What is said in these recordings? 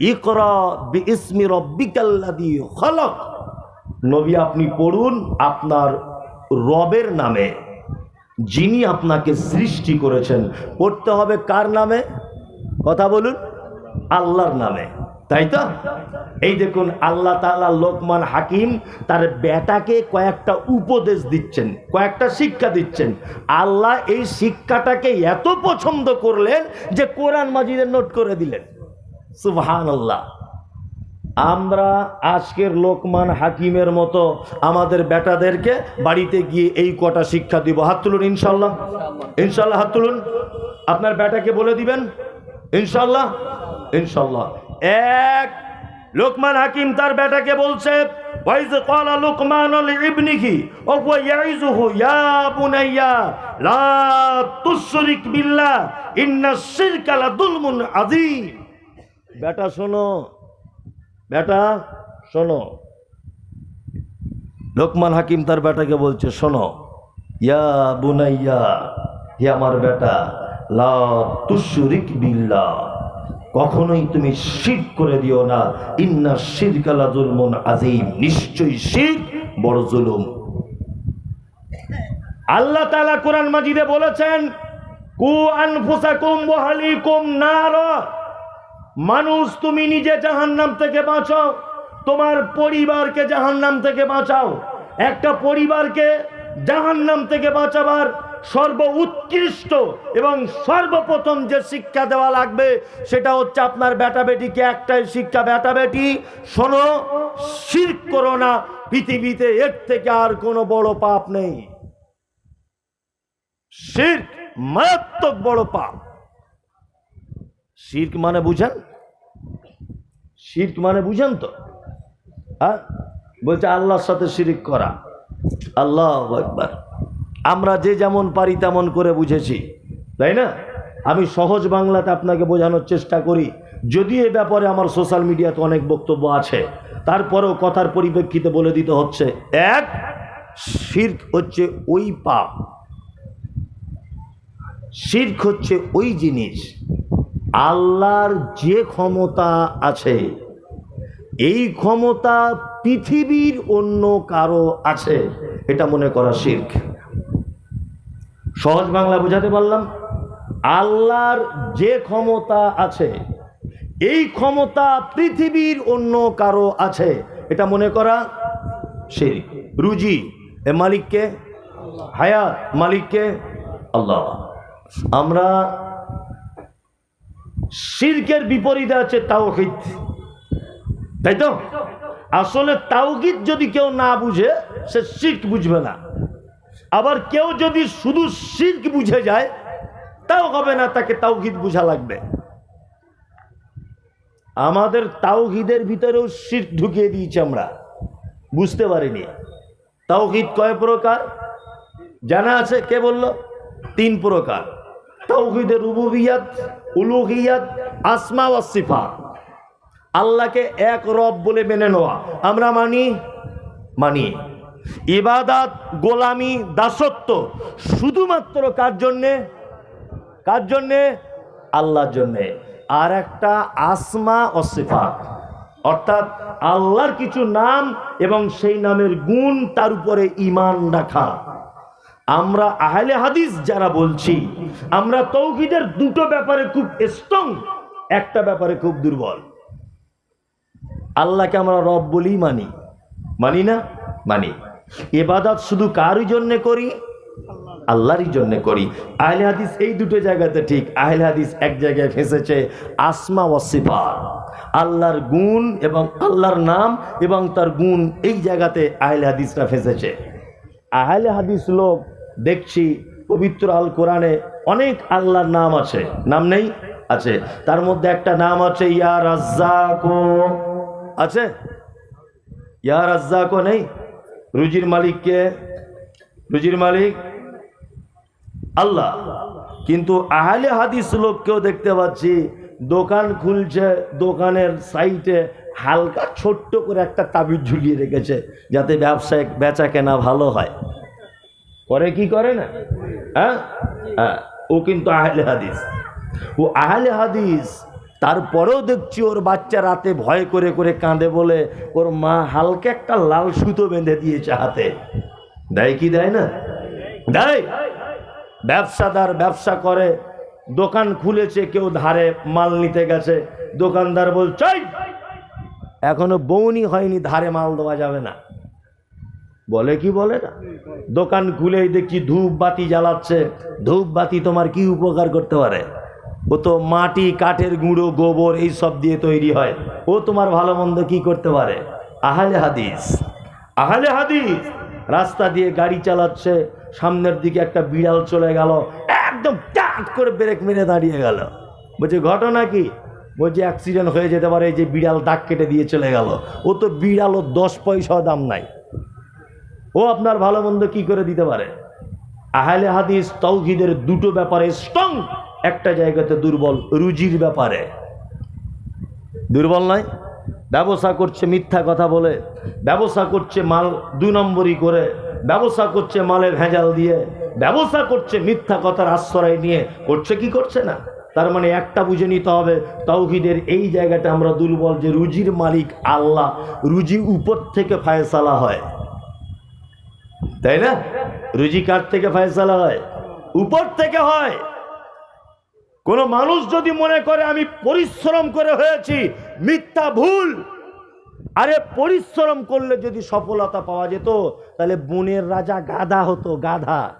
ইকরা নবী আপনি পড়ুন আপনার রবের নামে, যিনি আপনাকে সৃষ্টি করেছেন। পড়তে হবে কার নামে? কথা বলুন, আল্লাহর নামে। তাই তো? এই দেখুন, আল্লাহ তাআলা লোকমান হাকিম তার বেটাকে কয়েকটা উপদেশ দিচ্ছেন, কয়েকটা শিক্ষা দিচ্ছেন। আল্লাহ এই শিক্ষাটাকে এত পছন্দ করলেন যে কোরআন মাজিদের নোট করে দিলেন। সুবহান আল্লাহ আমরা আজকের লোকমান হাকিমের মতো আমাদের বেটাদেরকে বাড়িতে গিয়ে এই কটা শিক্ষা দিব। হাত তুলুন ইনশাল্লাহ। ইনশাল্লাহ হাত তুলুন। আপনার বেটাকে বলে দিবেন? ইনশাল্লাহ? ইনশাল্লাহ। এক, লোকমান হাকিম তার বেটাকে বলছে আযীম। বেটা শোনো বেটা শোনো। লোকমান হাকিম তার বেটাকে বলছে, শোনো, ইয়া বুনাইয়া, হে আমার বেটা, লা বিল্লাহ, কখনোই তুমি শির করে দিও না। ইন্না শির কালা জুলমুন আজিম নিশ্চয়ই শির বড় জুলুম। আল্লাহ তালা কোরআন মাজিদে বলেছেন, কু আনফুসাকুম আহলিকুম নার। মানুষ, তুমি নিজে জাহান্নাম থেকে বাঁচাও। তোমার পরিবারকে জাহান্নাম থেকে বাঁচাও। একটা পরিবারকে জাহান্নাম থেকে বাঁচাবার সর্ব উৎকৃষ্ট এবং সর্বপ্রথম যে শিক্ষা দেওয়া লাগবে, সেটা হচ্ছে আপনার বেটা বেটিকে একটাই শিক্ষা, বেটা বেটি, শোনো, শির্ক করো না, পৃথিবীতে এর থেকে আর কোনো বড় পাপ নেই। শির্ক মারাত্মক বড় পাপ। শির্ক মানে বুঝেন? শির্ক মানে বুঝেন তো? হ্যাঁ? বলছে আল্লাহর সাথে শিরিক করা। আল্লাহ একবার আমরা যে যেমন পারি তেমন করে বুঝেছি, তাই না? আমি সহজ বাংলাতে আপনাকে বোঝানোর চেষ্টা করি। যদি এ ব্যাপারে আমার সোশ্যাল মিডিয়াতে অনেক বক্তব্য আছে, তারপরেও কথার পরিপ্রেক্ষিতে বলে দিতে হচ্ছে, এক, শির্ক হচ্ছে ওই পাপ। শির্ক হচ্ছে ওই জিনিস আল্লাহর যে ক্ষমতা আছে, এই ক্ষমতা পৃথিবীর অন্য কারও আছে, এটা মনে করা শির্ক। সহজ বাংলা বোঝাতে পারলাম? আল্লাহর যে ক্ষমতা আছে, এই ক্ষমতা পৃথিবীর অন্য কারও আছে, এটা মনে করা শির্ক। রুজি, এ মালিককে? হায়াত, মালিককে? আল্লাহ। আমরা শির্কের বিপরীতে আছে তাওহিদ। তাই তো? আসলে তাওহিদ যদি কেউ না বুঝে, সে শির্ক বুঝবে না। আবার কেউ যদি শুধু শির্ক বুঝে যায়, তাও হবে না তাকে তাওহিদ বুঝা লাগবে। আমাদের তাওহিদের ভিতরেও শির্ক ঢুকিয়ে দিয়েছি আমরা। বুঝতে পারিনি। তাওহিদ কয় প্রকার? জানা আছে? কে বলল? তিন প্রকার। তাওহিদের রুবুবিয়াত উলুহিয়াত, আসমা ওয়া সিফাত। আল্লাহকে এক রব বলে মেনে নেওয়া। আমরা মানি? মানি। ইবাদাত, গোলামি, দাসত্ব শুধুমাত্র কার জন্যে? কার জন্যে? আল্লাহর জন্যে। আর একটা আসমা অসিফাত অর্থাৎ আল্লাহর কিছু নাম এবং সেই নামের গুণ তার উপরে ইমান রাখা। আমরা আহলে হাদিস যারা বলছি, আমরা তৌহিদের দুটো ব্যাপারে খুব স্ট্রং একটা ব্যাপারে খুব দুর্বল। আল্লাহকে আমরা রব বলেই মানি। মানি না? মানি। এবাদাত শুধু কারই জন্য করি? আল্লাহরই জন্য করি। আহলে হাদিস এই দুটো জায়গাতে ঠিক। আহলে হাদিস এক জায়গায় ফেসেছে, আসমা ওয়াসিফা আল্লাহর গুণ এবং আল্লাহর নাম এবং তার গুণ এই জায়গাতে আহলে হাদিসরা ফেসেছে। আহলে হাদিস লোক দেখছি পবিত্র আল কোরআনে অনেক আল্লাহর নাম আছে। নাম নেই? আছে। তার মধ্যে একটা নাম আছে, ইয়া রাজ্জাকো। আছে? ইয়া রাজ্জাকো নেই? রুজির মালিককে রুজির মালিক? আল্লাহ। কিন্তু আহলে হাদিস লোককেও দেখতে পাচ্ছি, দোকান খুলছে, দোকানের সাইটে হালকা ছোট্ট করে একটা তাবিজ ঝুলিয়ে রেখেছে, যাতে ব্যবসায় বেচা কেনা ভালো হয়। করে কি করে না? হ্যাঁ? হ্যাঁ। ও কিন্তু আহলে হাদিস। ও আহলে হাদিস তারপরেও দেখছি ওর বাচ্চা রাতে ভয় করে করে কাঁদে বলে ওর মা হালকা একটা লাল সুতো বেঁধে দিয়েছে হাতে। দেয় কি দেয় না? দেয়। ব্যবসাদার ব্যবসা করে দোকান খুলেছে কেউ ধারে মাল নিতে গেছে। দোকানদার বলছে "এই, এখনও বৌনি হয়নি ধারে মাল দেওয়া যাবে না। বলে কি বলে না? দোকান খুলেই দেখছি ধূপ বাতি জ্বালাচ্ছে। ধূপ বাতি তোমার কি উপকার করতে পারে? ও তো মাটি, কাঠের গুঁড়ো, গোবর এই সব দিয়ে তৈরি হয়। ও তোমার ভালো মন্দ কি করতে পারে? আহলে হাদিস। আহলে হাদিস! রাস্তা দিয়ে গাড়ি চালাচ্ছে, সামনের দিকে একটা বিড়াল চলে গেল, একদম টাক করে ব্রেক মেরে দাঁড়িয়ে গেল। বলছে, ঘটনা কি? বলছে, অ্যাক্সিডেন্ট হয়ে যেতে পারে যে বিড়াল দাগ কেটে দিয়ে চলে গেল। ও তো বিড়ালও দশ পয়সা দাম নাই। ও আপনার ভালো মন্দ কি করে দিতে পারে? আহলে হাদিস তৌহিদের দুটো ব্যাপারে স্ট্রং। একটা জায়গাতে দুর্বল, রুজির ব্যাপারে। দুর্বল নয়। ব্যবসা করছে মিথ্যা কথা বলে, ব্যবসা করছে মাল দু নম্বরই করে, ব্যবসা করছে মালে ভেজাল দিয়ে, ব্যবসা করছে মিথ্যা কথার আশ্রয় নিয়ে, করছে কি করছে না? তার মানে একটা বুঝে নিতে হবে তৌহিদের এই জায়গাটা আমরা দুর্বল যে রুজির মালিক আল্লাহ, রুজি উপর থেকে ফায়সালা হয়। তাই না? রুজি কার থেকে ফয়সালা হয়? উপর থেকে হয়। কোন মানুষ যদি মনে করে আমি পরিশ্রম করে হয়েছি, মিথ্যা ভুল, আরে পরিশ্রম করলে যদি সফলতা পাওয়া যেত, তাহলে বনের রাজা গাধা হতো, গাধা।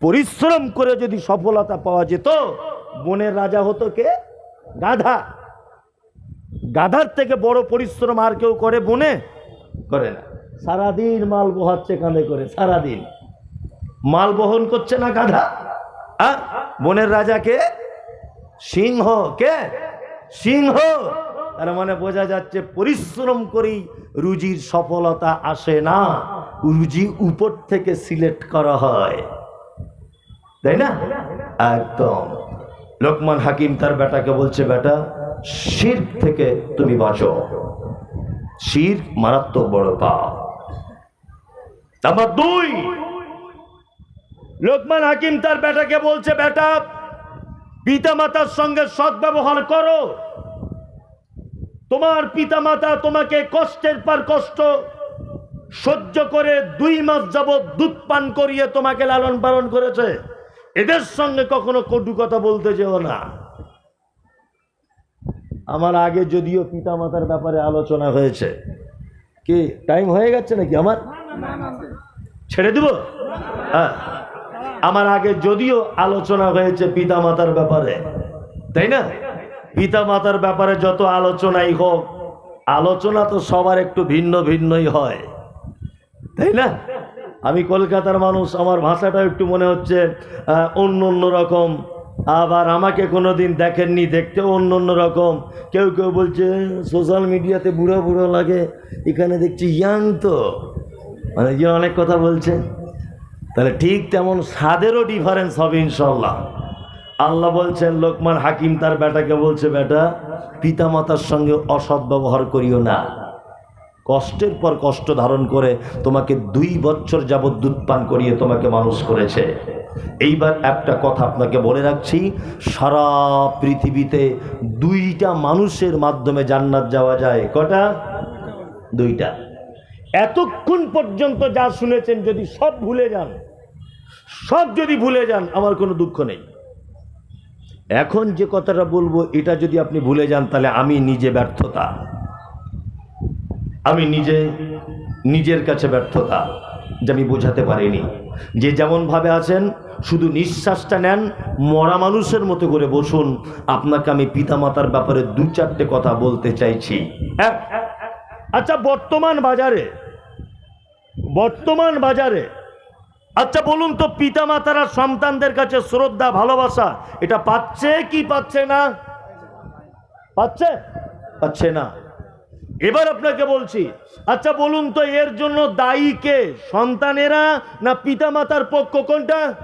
পরিশ্রম করে যদি সফলতা পাওয়া যেত, বনের রাজা হতো কে? গাধা। গাধার থেকে বড় পরিশ্রম আর কেউ করে বনে? করে না। সারাদিন মাল বহাচ্ছে কাঁধে করে, সারাদিন। মাল বহন করছে না আ? বনের রাজা কে? সিংহ কে? সিংহ। তার মানে বোঝা যাচ্ছে পরিশ্রম করেই রুজির সফলতা আসে না। রুজি উপর থেকে সিলেক্ট করা হয়। তাই না? একদম। লোকমান হাকিম তার বেটাকে বলছে, বেটা, শির থেকে তুমি বাঁচো। শির মারাত্মক বড় পাপ। নাম্বার দুই। লোকমান হাকিম তার বেটাকে বলছে, বেটা পিতা মাতার সঙ্গে সদ্ব্যবহার করো। তোমার পিতা মাতা তোমাকে কষ্টের পর কষ্ট সহ্য করে দুই মাস যাবৎ দুধ পান করিয়ে তোমাকে লালন পালন করেছে। এদের সঙ্গে কখনো কটু কথা বলতে যেও না। আমার আগে যদিও পিতা মাতার ব্যাপারে আলোচনা হয়েছে। কি টাইম হয়ে গেছে নাকি আমার? ছেড়ে দিব? হ্যাঁ। আমার আগে যদিও আলোচনা হয়েছে পিতা মাতার ব্যাপারে, তাই না? পিতা মাতার ব্যাপারে যত আলোচনাই হোক, আলোচনা তো সবার একটু ভিন্ন ভিন্নই হয়, তাই না? আমি কলকাতার মানুষ, আমার ভাষাটা একটু মনে হচ্ছে অন্য অন্য রকম। আবার আমাকে কোনো দিন দেখেননি, দেখতেও অন্য অন্য রকম। কেউ কেউ বলছে, সোশ্যাল মিডিয়াতে বুড়ো বুড়ো লাগে, এখানে দেখছি ইয়াং তো। মানে যে অনেক কথা বলছে, তাহলে ঠিক তেমন স্বাদেরও ডিফারেন্স হবে ইনশাল্লাহ আল্লাহ বলছেন, লোকমান হাকিম তার বেটাকে বলছে, বেটা, পিতামাতার সঙ্গে অসৎ ব্যবহার করিও না। কষ্টের পর কষ্ট ধারণ করে তোমাকে দুই বছর যাবৎ দুধ পান করিয়ে তোমাকে মানুষ করেছে। এইবার একটা কথা আপনাকে বলে রাখছি, সারা পৃথিবীতে দুইটা মানুষের মাধ্যমে জান্নাত যাওয়া যায়। কটা? দুইটা। এতক্ষণ পর্যন্ত যা শুনেছেন যদি সব ভুলে যান, সব যদি ভুলে যান, আমার কোনো দুঃখ নেই। এখন যে কথাটা বলব, এটা যদি আপনি ভুলে যান, তাহলে আমি নিজে ব্যর্থতা। আমি নিজে, নিজের কাছে ব্যর্থতা যে আমি বোঝাতে পারিনি। যে যেমনভাবে আছেন, শুধু নিঃশ্বাসটা নেন, মরা মানুষের মতো করে বসুন। আপনাকে আমি পিতামাতার ব্যাপারে দু চারটে কথা বলতে চাইছি। হ্যাঁ? আচ্ছা বর্তমান বাজারে বর্তমান বাজারে আচ্ছা বলুন তো পিতামাতারা সন্তানদের কাছে শ্রদ্ধা, ভালোবাসা, এটা পাচ্ছে কি পাচ্ছে না? পাচ্ছে? পাচ্ছে না। এবার আপনাকে বলছি আচ্ছা বলুন তো এর জন্য দায়ী কে? সন্তানেরা না পিতামাতার পক্ষ কোনটা?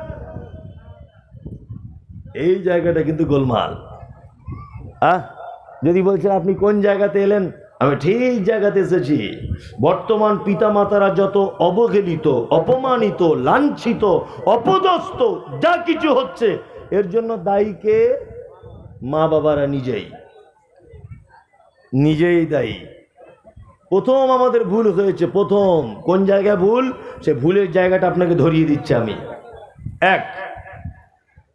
এই জায়গাটা কিন্তু গোলমাল। আহ, যদি বলছেন আপনি কোন জায়গাতে এলেন? আমি ঠিক জায়গাতে এসেছি। বর্তমান পিতামাতারা যত অবহেলিত, অপমানিত, লাঞ্ছিত, অপদস্থ, যা কিছু হচ্ছে, এর জন্য দায়ীকে মা বাবারা নিজেই। নিজেই দায়ী। প্রথম আমাদের ভুল হয়েছে, প্রথম। কোন জায়গায় ভুল? সে ভুলের জায়গাটা আপনাকে ধরিয়ে দিচ্ছে আমি। এক,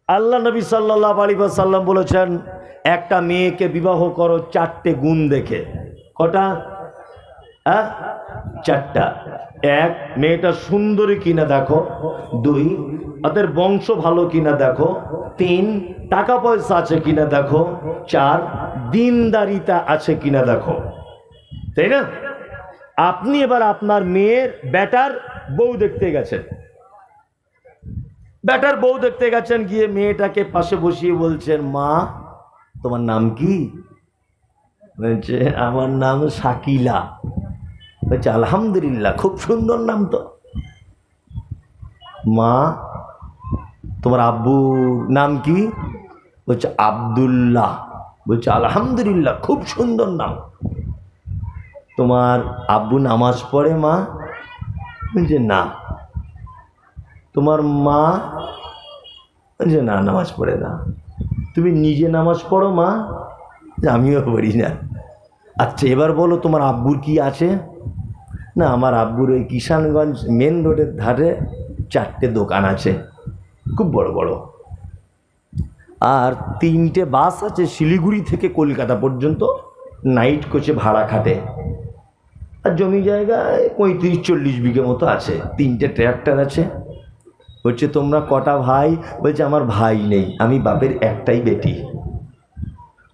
আল্লাহ নবী সাল্লাহ আলী সাল্লাম বলেছেন, একটা মেয়েকে বিবাহ করো, চারটে গুণ দেখে। কটা? চারটা। এক, মেয়েটা সুন্দরী কিনা দেখো। দুই, ওদের বংশ ভালো কিনা দেখো। তিন, টাকা পয়সা আছে কিনা দেখো। চার, দিনদারিতা আছে কিনা দেখো। তাই না? আপনি এবার আপনার মেয়ের ব্যাটার বউ দেখতে গেছেন। ব্যাটার বউ দেখতে গেছেন, গিয়ে মেয়েটাকে পাশে বসিয়ে বলছেন, মা, তোমার নাম কি? বলছে, আমার নাম শাকিলা। বলছে, আলহামদুলিল্লাহ, খুব সুন্দর নাম তো। মা, তোমার আব্বুর নাম কি? বলছে, আব্দুল্লাহ। বলছে, আলহামদুলিল্লাহ, খুব সুন্দর নাম। তোমার আব্বু নামাজ পড়ে, মা? বলছে, না। তোমার মা? বলছে, না, নামাজ পড়ে না। তুমি নিজে নামাজ পড়ো, মা? আমিও পড়ি না। আচ্ছা এবার বলো তোমার আব্বুর কি আছে? না, আমার আব্বুর ওই কিষানগঞ্জ মেন রোডের ধারে চারটে দোকান আছে, খুব বড় বড়। আর তিনটে বাস আছে শিলিগুড়ি থেকে কলকাতা পর্যন্ত, নাইট কোচে ভাড়া খাটে। আর জমি জায়গায় পঁয়ত্রিশ, চল্লিশ বিঘে মতো আছে, তিনটে ট্র্যাক্টর আছে। বলছে, তোমরা কটা ভাই? বলছে, আমার ভাই নেই, আমি বাপের একটাই বেটি।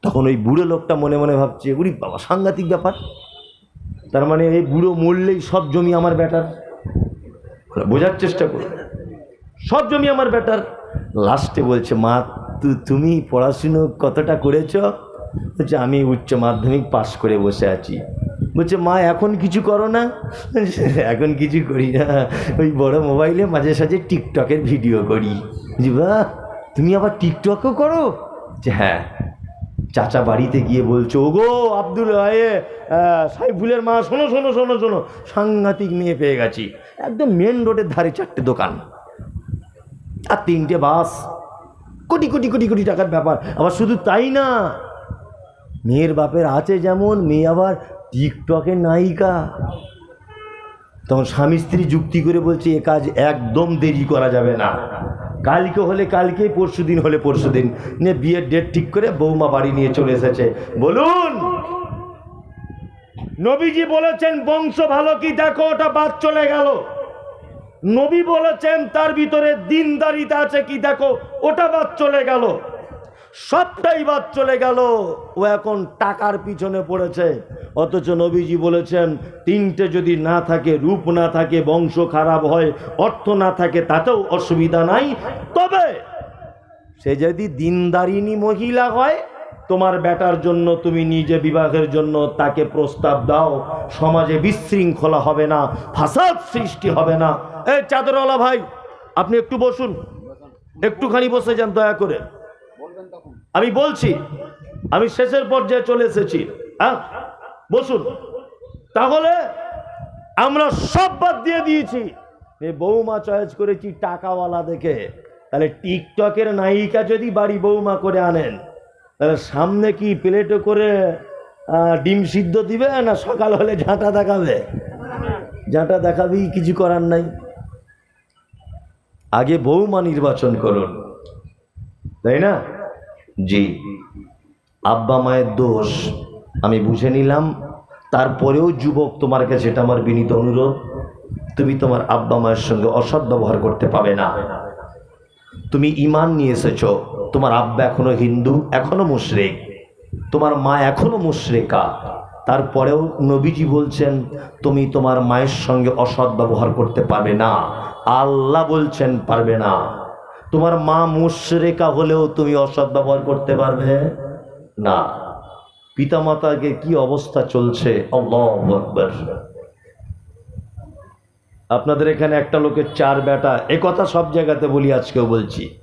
তখন ওই বুড়ো লোকটা মনে মনে ভাবছে, উরি বাবা, সাংঘাতিক ব্যাপার। তার মানে এই বুড়ো মরলেই সব জমি আমার বেটার বোঝার চেষ্টা করো সব জমি আমার বেটার লাস্টে বলছে, মা, তু, তুমি পড়াশুনো কতটা করেছ? বলছে, আমি উচ্চ মাধ্যমিক পাশ করে বসে আছি। বলছে, মা, এখন কিছু করো না? এখন কিছু করি না। ওই বড় মোবাইলে মাঝে সাঝে টিকটকের ভিডিও করি। জি বা তুমি আবার টিকটকও করো? যে হ্যাঁ। চাচা বাড়িতে গিয়ে বলছো, ওগো, আব্দুল এ সাইফুলের মা, শোনো শোনো শোনো শোনো, সাংঘাতিক মেয়ে পেয়ে গেছি। একদম মেন রোডের ধারে চারটে দোকান। আর তিনটে বাস। কোটি কোটি কোটি কোটি টাকার ব্যাপার। আবার শুধু তাই না, মেয়ের বাপের আছে যেমন, মেয়ে আবার টিকটকের নায়িকা। তখন স্বামী স্ত্রী যুক্তি করে বলছে, এ কাজ একদম দেরি করা যাবে না। কালকে হলে কালকে, পরশু দিন হলে পরশু দিন। নিয়ে বিয়ের ডেট ঠিক করে বৌমা বাড়ি নিয়ে চলে এসেছে। বলুন! নবীজি বলেছেন, বংশ ভালো কি? দেখো, ওটা বাদ চলে গেল। নবী বলেছেন, তার ভিতরে দিনদারিতা আছে কি? দেখো, ওটা বাদ চলে গেল। সবটাই বাদ চলে গেল। ও এখন টাকার পিছনে পড়েছে। অথচ নবীজি বলেছেন, তিনটে যদি না থাকে, রূপ না থাকে, বংশ খারাপ হয়, অর্থ না থাকে, তাতেও অসুবিধা নাই। তবে সে যদি দিনদারিনী মহিলা হয়, তোমার বেটার জন্য, তুমি নিজে বিবাহের জন্য তাকে প্রস্তাব দাও। সমাজে বিশৃঙ্খলা হবে না, ফাসাদ সৃষ্টি হবে না। এই চাদরওয়ালা ভাই, আপনি একটু বসুন। একটুখানি বসে যান, দয়া করে। আমি বলছি, আমি শেষের পর্যায়ে চলে এসেছি। হ্যাঁ? বসুন। তাহলে আমরা সব বাদ দিয়ে দিয়েছি। বৌমা চয়েস করেছি টাকাওয়ালা দেখে। তাহলে টিকটকের নায়িকা যদি বাড়ি বৌমা করে আনেন, তাহলে সামনে কি প্লেটে করে ডিম সিদ্ধ দিবে না সকাল হলে ঝাঁটা দেখাবে? ঝাঁটা দেখাবেই কিছু করার নাই। আগে বৌমা নির্বাচন করুন। তাই না? জি। আব্বা মায়ের দোষ আমি বুঝে নিলাম। তারপরেও যুবক তোমার কাছে এটা আমার বিনীত অনুরোধ, তুমি তোমার আব্বা মায়ের সঙ্গে অসৎ ব্যবহার করতে পাবে না। তুমি ইমান নিয়ে এসেছ, তোমার আব্বা এখনও হিন্দু, এখনও মুশরিক। তোমার মা এখনও মুশরিকা। তারপরেও নবীজি বলছেন, তুমি তোমার মায়ের সঙ্গে অসৎ ব্যবহার করতে পারবে না। আল্লাহ বলছেন, পারবে না। তোমার মা মুশরেকা হলেও তুমি অসৎ ব্যবহার করতে পারবে? না। পিতা মাতাকে কি অবস্থা চলছে? আপনাদের এখানে একটা লোকের চার বেটা, এ কথা সব জায়গাতে বলি, আজকেও বলছি।